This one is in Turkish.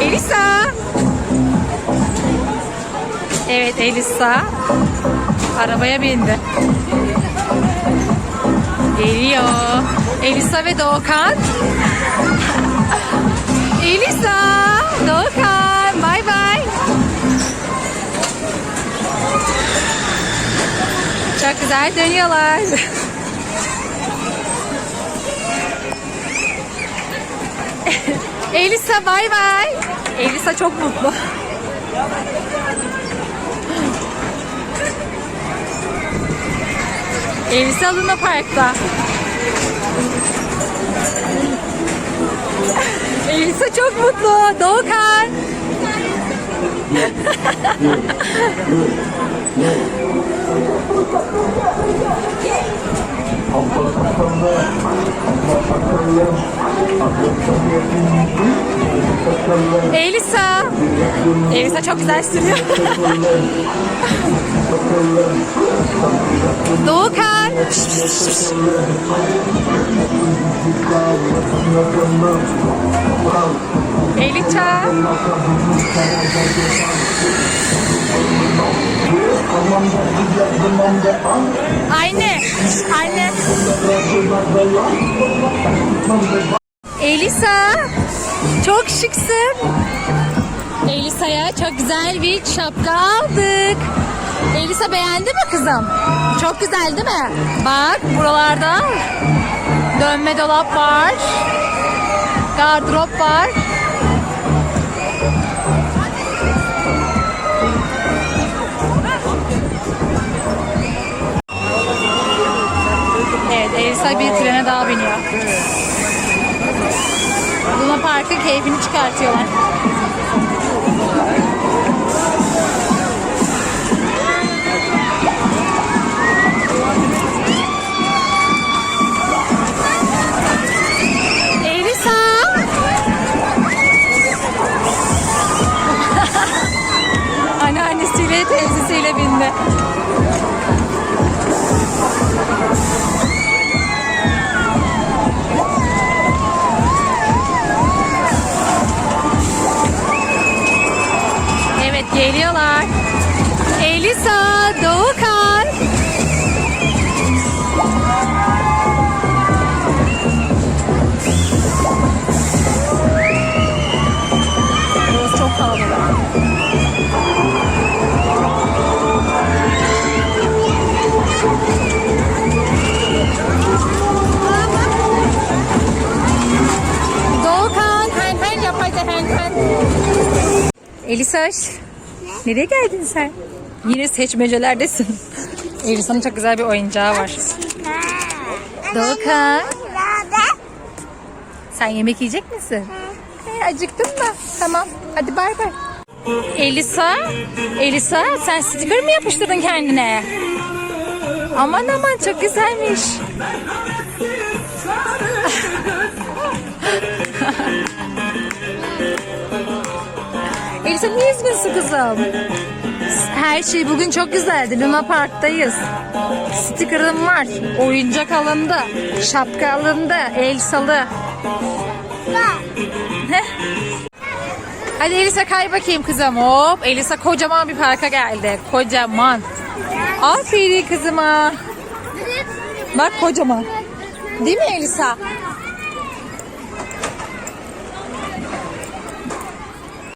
Elisa. Evet Elisa. Arabaya bindi. Geliyor. Elisa ve Doğukan. Elisa, Doğukan, bay bay. Çok güzel dönüyorlar. Elisa bay bay. Elisa çok mutlu. Elisa Luna Park'ta. Elisa çok mutlu. Doğukan. Elisa. Elisa çok güzel sürüyor. Doğukan. Elisa. Anne. Anne. Elisa. Çok şıksın. Elisa'ya çok güzel bir şapka aldık. Elisa beğendi mi kızım? Çok güzel değil mi? Bak buralarda dönme dolap var. Gardırop var. Evet Elisa bir trene daha biniyor. Luna Park'ın keyfini çıkartıyorlar. Anneannesiyle teyzesiyle bindi. Evet geliyorlar. Elisa, Doğukan. Çok kalabalık. Doğukan, hen hen yap hadi hen hen. Elisa, nereye geldin sen? Yine seçmecelerdesin. Elisa'nın çok güzel bir oyuncağı var. Doğukan, sen yemek yiyecek misin? He, acıktım da. Tamam, hadi bay bay. Elisa, Elisa sen sticker mi yapıştırdın kendine? Aman aman çok güzelmiş. Elisa niye üzgünsün kızım? Her şey bugün çok güzeldi. Luna Park'tayız. Sticker'ım var. Oyuncak alındı. Şapka alındı. El salı. Heh. Hadi Elisa kay bakayım kızım. Hop. Elisa kocaman bir parka geldi. Kocaman. Aferin kızıma. Bak kocaman. Değil mi Elisa?